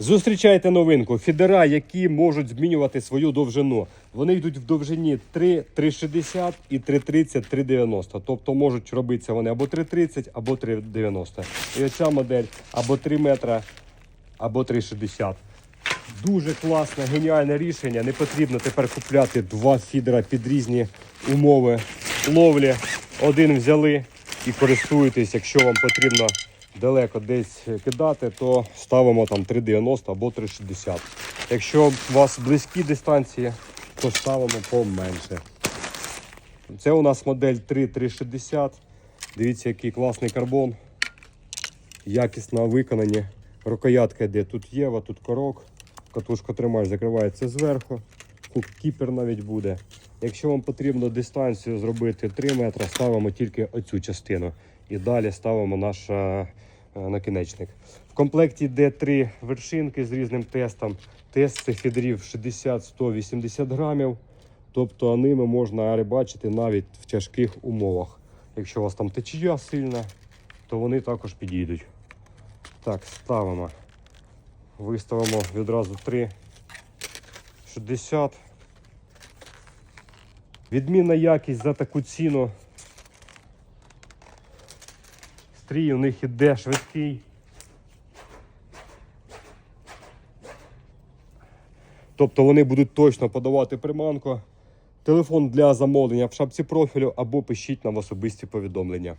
Зустрічайте новинку. Фідера, які можуть змінювати свою довжину. Вони йдуть в довжині 3, 3,60 і 3,30, 3,90. Тобто можуть робитися вони або 3,30, або 3,90. І оця модель або 3 метра, або 3,60. Дуже класне, геніальне рішення. Не потрібно тепер купляти два фідера під різні умови ловлі. Один взяли і користуєтесь. Якщо вам потрібно далеко десь кидати, то ставимо там 3,90 або 3,60. Якщо у вас близькі дистанції, то ставимо поменше. Це у нас модель 3,360. Дивіться, який класний карбон. Якісно виконані. Рукоятка йде тут єва, тут корок. Катушка тримач закривається зверху. Купер навіть буде. Якщо вам потрібно дистанцію зробити 3 метри, ставимо тільки оцю частину. І далі ставимо наш е, е, накінечник. В комплекті йде три вершинки з різним тестом. Тест цих фідерів 60, 100, 80 грамів. Тобто ними можна рибачити навіть в тяжких умовах. Якщо у вас там течія сильна, то вони також підійдуть. Так, ставимо. Виставимо відразу 3. 60. Відмінна якість за таку ціну. Стрій у них іде швидкий. Тобто вони будуть точно подавати приманку. Телефон для замовлення в шапці профілю або пишіть нам особисті повідомлення.